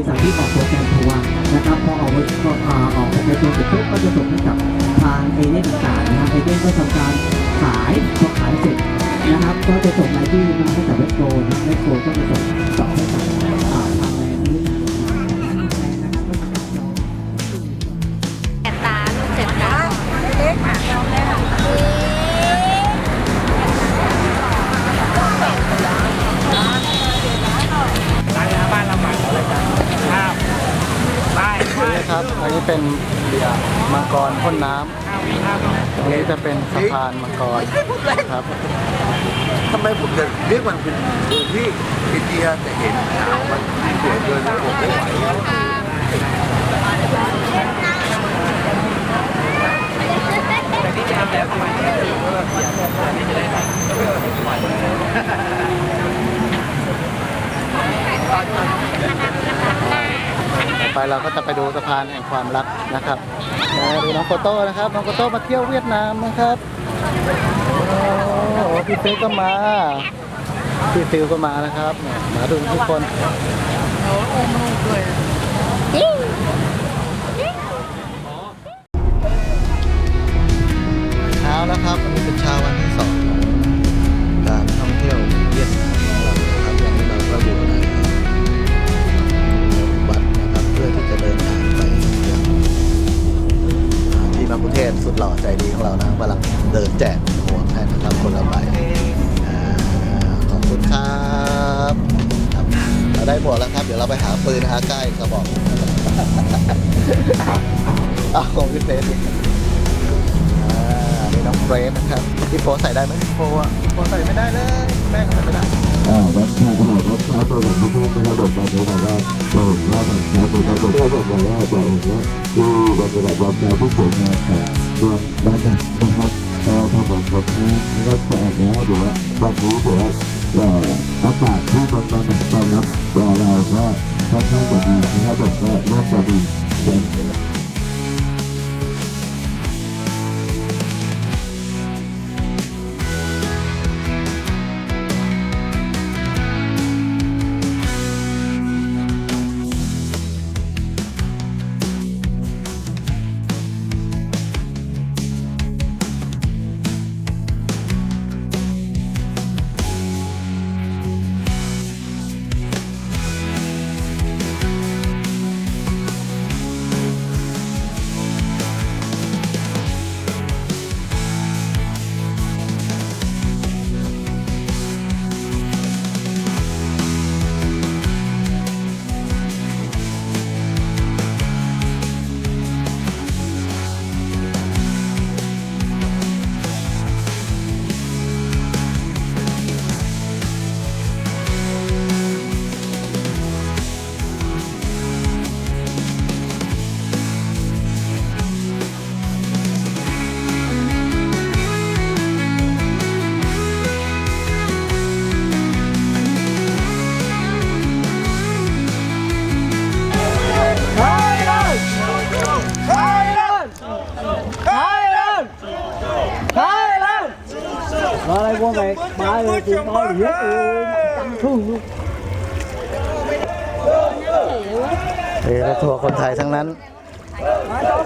ริษัทที่ออกโปรแกรมทัวร์นะครับพอออกก็อ่าออกโปรแกรมทัวร์เสร็จปุ๊บก็จะส่งให้กับทางเอเจนต์ต่างๆนะครับเอเจนต์ก็ทำการขายพอขายเสร็จนะครับ ก็จะส่งรายที่มาให้กับเวสโกนะครับเวสโกก็จะส่งต่อ เป็นมังกรพ่นน้ำข้าวมีข้าวอันนี้จะเป็นสะพานมังกรครับทำไมผมจะเรียกมันเป็นเมืองที่อินเดียแต่เห็นมันสวยเกินผมไม่ไหว ไปเราก็จะไปดูสะพานแห่งความรักนะครับนะดูน้องโกโต้นะครับน้องโกโต้มาเที่ยวเวียดนามนะครับโอ้พี่เฟซก็มาพี่ฟิลก็มานะครับเนี่ยมาดูทุกคน ดหล่อใจดีของเรานะกำลังเดินแจกหมวกให้นะครับคนละใบอ่าขอบคุณครับครับเราได้หมวกแล้วครับ เดี๋ยวเราไปหาปืนหาใกล้กระบอกอ้าวของพี่เฟสอีกอ่านี่น้องเฟรมนะครับพี่โฟใส่ได้ไหมพี่โฟอะพี่โฟใส่ไม่ได้เลยแม่ก็ใส่ไม่ได้อ่าวัดท่าขนาดวัดท่าตัวผมไม่ใช่ระบบแบบนี้แต่ว่าตัวผมว่ามันใช้ตัวตัวตัวแบบว่าตัวผมว่าที่บริษัทวัดท่าผู้ผมนะครับ ตัวบ้านนะครับเราทำงาผมผมนี่ก็แปลกแล้วดูว่าบางทีผมว่าเอ่ออากาศที่มันมันตอนรับตัวเราก็ค่อนข้างจะดีนะครับผมก็เริ่มจะดีเป็น อะไรวะไงมาเลยจริงน้อยเยอเองตั้งทุ่งลูกเออทัวคนไทยทั้งนั้น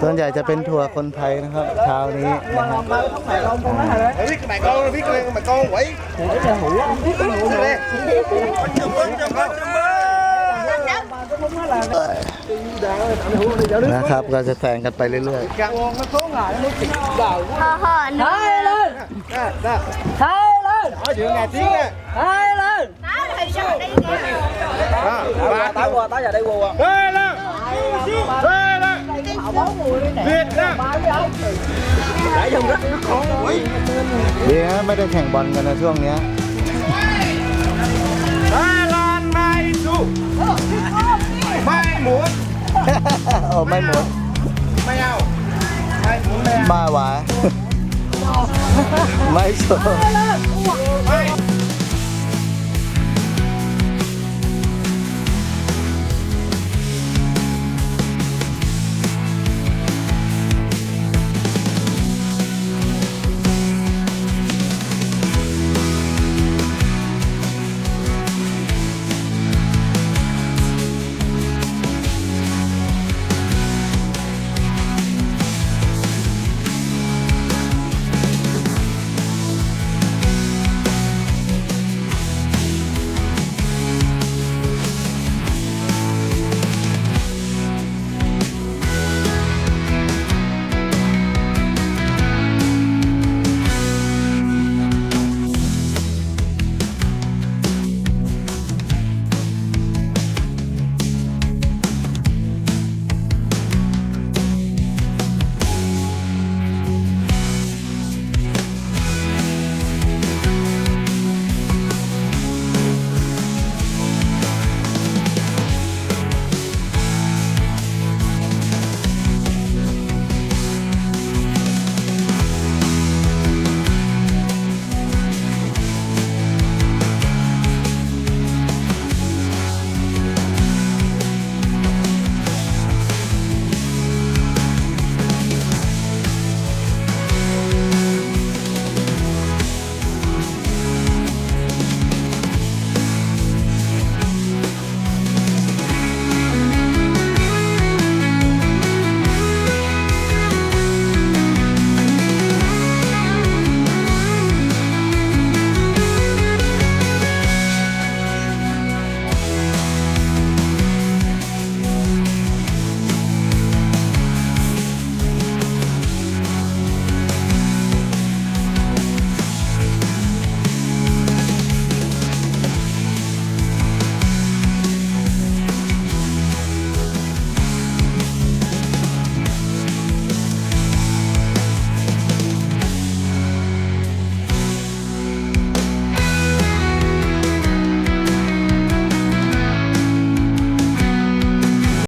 ส่วนใหญ่จะเป็นทั่วคนไทยนะครับเช้านี้นะฮะพี่ cái mày con พี่ cái mày con quẩy Đây. นะครับก็จะแซงกันไปเรื่อยพ่อพ่อหนูไทยแลนด์ไทยแลนด์ Nói chuyện này tiếng nè ไทยแลนด์น้าเลยได้ไง Ba tao qua tao giờ đây qua Đây là Đây là Việt Nam nãy giờ rất nó khó ๆดีฮะไม่ได้แข่งบอลกันนะช่วงเนี้ย Thái Lan Mai Su Mai muốn โอ้ไม่หมด Mai ao Mai muốn mai ao มาหวาไม่โชว์ Mai